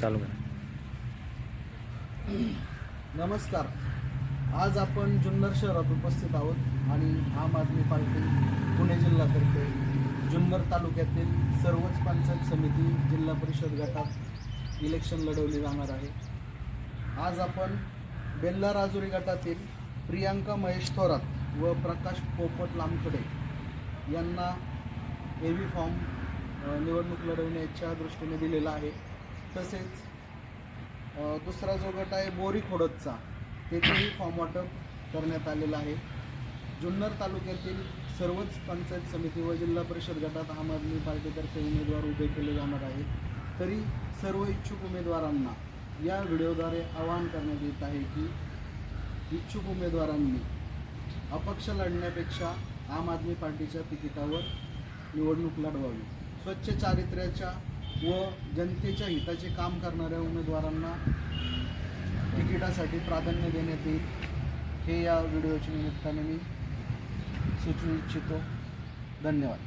चालू करा. नमस्कार. आज आपण जुन्नर शहरात उपस्थित आहोत आणि आम आदमी पार्टी पुणे जिल्ह्यातर्फे जुन्नर तालुक्यातील सर्वच पंचायत समिती जिल्हा परिषद गटात इलेक्शन लढवले जाणार आहे. आज आपण बेल्ला राजुरी गटातील प्रियांका महेश थोरात व प्रकाश पोपट लामखडे यांना ए व्ही फॉर्म निवडणूक लढवण्याच्या दृष्टीने दिलेला आहे. तसेच दुसरा जो गट आहे बोरी खोडदचा तेथेही फॉर्म वाटप करण्यात आलेलं आहे. जुन्नर तालुक्यातील सर्वच पंचायत समिती व जिल्हा परिषद गटात आम आदमी पार्टीतर्फे उमेदवार उभे केले जाणार आहेत. तरी सर्व इच्छुक उमेदवारांना या व्हिडिओद्वारे आवाहन करण्यात येत आहे की इच्छुक उमेदवारांनी अपक्ष लढण्यापेक्षा आम आदमी पार्टीच्या तिकिटावर निवडणूक लढवावी. स्वच्छ चारित्र्याच्या व जनतेच्या हिताचे काम करणाऱ्या उमेदवारांना तिकिटासाठी प्राधान्य देण्यात येईल हे या व्हिडिओच्या निमित्ताने मी सुचवू इच्छितो. धन्यवाद.